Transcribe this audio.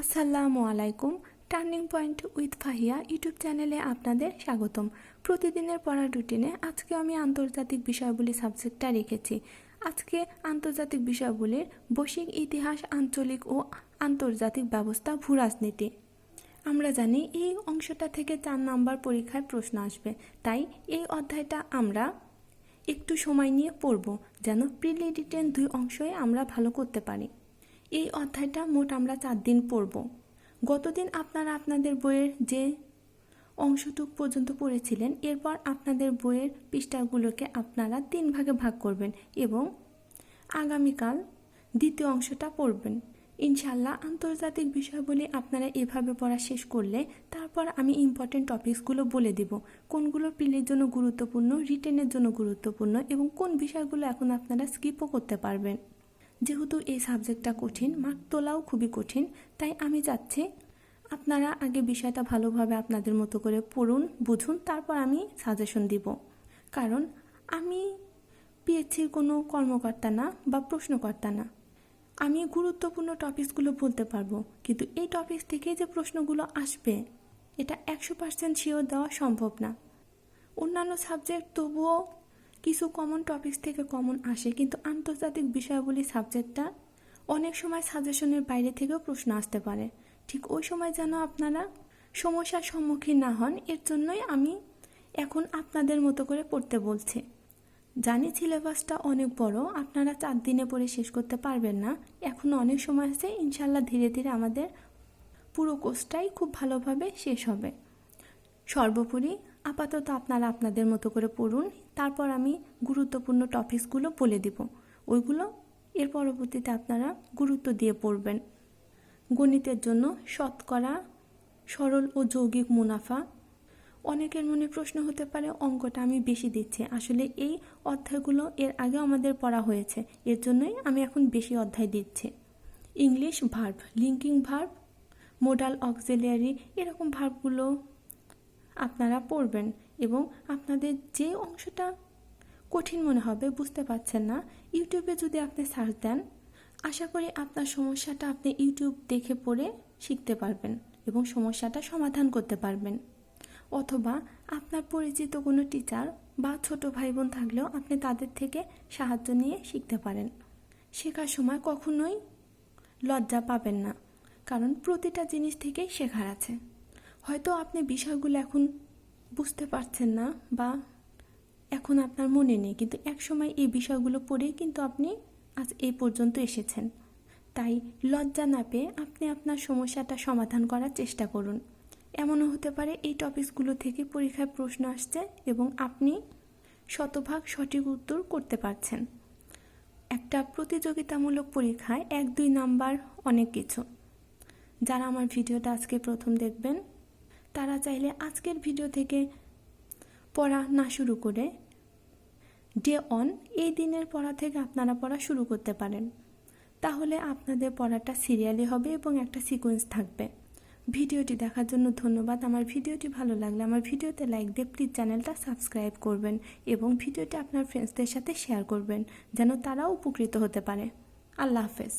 আসসালামু আলাইকুম। Turning point with Fahiya YouTube চ্যানেলে আপনাদের স্বাগতম। প্রতিদিনের পড়ার রুটিনে আজকে আমি আন্তর্জাতিক বিষয়গুলি সাবজেক্টটা রেখেছি। আজকে আন্তর্জাতিক বিষয়গুলির বৈশ্বিক ইতিহাস, আঞ্চলিক ও আন্তর্জাতিক ব্যবস্থা ভূ রাজনীতি আমরা জানি এই অংশটা থেকে চার নাম্বার পরীক্ষায় প্রশ্ন আসবে। তাই এই অধ্যায়টা আমরা একটু সময় নিয়ে পড়ব, যেন প্রিলি রিটেন দুই অংশই আমরা ভালো করতে পারি। এই অধ্যায়টা মোট আমরা চার দিন পড়ব। গতদিন আপনারা আপনাদের বইয়ের যে অংশটুক পর্যন্ত পড়েছিলেন, এরপর আপনাদের বইয়ের পৃষ্ঠাগুলোকে আপনারা তিন ভাগে ভাগ করবেন এবং আগামীকাল দ্বিতীয় অংশটা পড়বেন। ইনশাল্লাহ আন্তর্জাতিক বিষয়গুলি আপনারা এভাবে পড়া শেষ করলে তারপর আমি ইম্পর্টেন্ট টপিকসগুলো বলে দিব। কোনগুলো প্রিলির জন্য গুরুত্বপূর্ণ, রিটেনের জন্য গুরুত্বপূর্ণ এবং কোন বিষয়গুলো এখন আপনারা স্কিপও করতে পারবেন। যেহেতু এই সাবজেক্টটা কঠিন, মার্ক তোলাও খুবই কঠিন, তাই আমি চাচ্ছি আপনারা আগে বিষয়টা ভালোভাবে আপনাদের মতো করে পড়ুন, বুঝুন, তারপর আমি সাজেশন দিব। কারণ আমি পিএইচসির কোনো কর্মকর্তা না বা প্রশ্নকর্তা না। আমি গুরুত্বপূর্ণ টপিকসগুলো বলতে পারব, কিন্তু এই টপিকস থেকে যে প্রশ্নগুলো আসবে, এটা একশো পার্সেন্ট শিওর দেওয়া সম্ভব না। অন্যান্য সাবজেক্ট তবুও কিছু কমন টপিকস থেকে কমন আসে, কিন্তু আন্তর্জাতিক বিষয়াবলী সাবজেক্টটা অনেক সময় সাজেশনের বাইরে থেকেও প্রশ্ন আসতে পারে। ঠিক ওই সময় যেন আপনারা সমস্যার সম্মুখীন না হন, এর জন্যই আমি এখন আপনাদের মতো করে পড়তে বলছি। জানি সিলেবাসটা অনেক বড়, আপনারা চার দিনে পড়ে শেষ করতে পারবেন না। এখনও অনেক সময় আছে ইনশাল্লাহ ধীরে ধীরে আমাদের পুরো কোর্সটাই খুব ভালোভাবে শেষ হবে। সর্বোপরি আপাতত আপনারা আপনাদের মতো করে পড়ুন। তারপর আমি গুরুত্বপূর্ণ টপিকসগুলো বলে দিব। ওইগুলো এর পরবর্তীতে আপনারা গুরুত্ব দিয়ে পড়বেন। গণিতের জন্য শতকরা, সরল ও যৌগিক মুনাফা। অনেকের মনে প্রশ্ন হতে পারে, অঙ্কটা আমি বেশি দিচ্ছি। আসলে এই অধ্যায়গুলো এর আগে আমাদের পড়া হয়েছে। এর জন্যই আমি এখন বেশি অধ্যায় দিচ্ছি। English verb, linking verb, modal auxiliary, এরকম ভার্বগুলো আপনারা পড়বেন এবং আপনাদের যে অংশটা কঠিন মনে হবে বুঝতে পারছেন না, ইউটিউবে যদি আপনি সার্চ দেন, আশা করি আপনার সমস্যাটা আপনি ইউটিউব দেখে পড়ে শিখতে পারবেন এবং সমস্যাটা সমাধান করতে পারবেন। অথবা আপনার পরিচিত কোনো টিচার বা ছোট ভাই বোন থাকলেও আপনি তাদের থেকে সাহায্য নিয়ে শিখতে পারেন। শেখার সময় কখনোই লজ্জা পাবেন না, কারণ প্রতিটা জিনিস থেকেই শেখার আছে। হয়তো আপনি বিষয়গুলো এখন বুঝতে পারছেন না বা এখন আপনার মনে নেই, কিন্তু এক সময় এই বিষয়গুলো পড়েই কিন্তু আপনি আজ এই পর্যন্ত এসেছেন। তাই লজ্জা না পেয়ে আপনি আপনার সমস্যাটা সমাধান করার চেষ্টা করুন। এমনও হতে পারে এই টপিকসগুলো থেকে পরীক্ষায় প্রশ্ন আসছে এবং আপনি শতভাগ সঠিক উত্তর করতে পারছেন। একটা প্রতিযোগিতামূলক পরীক্ষায় এক দুই নাম্বার অনেক কিছু। যারা আমার ভিডিওটা আজকে প্রথম দেখবেন তারা চাইলে আজকের ভিডিও থেকে পড়া না শুরু করে ডে অন এই দিনের পড়া থেকে আপনারা পড়া শুরু করতে পারেন। তাহলে আপনাদের পড়াটা সিরিয়ালি হবে এবং একটা সিকোয়েন্স থাকবে। ভিডিওটি দেখার জন্য ধন্যবাদ। আমার ভিডিওটি ভালো লাগলে আমার ভিডিওতে লাইক দিয়ে প্লিজ চ্যানেলটা সাবস্ক্রাইব করবেন এবং ভিডিওটি আপনার ফ্রেন্ডসদের সাথে শেয়ার করবেন, যেন তারাও উপকৃত হতে পারে। আল্লাহ হাফেজ।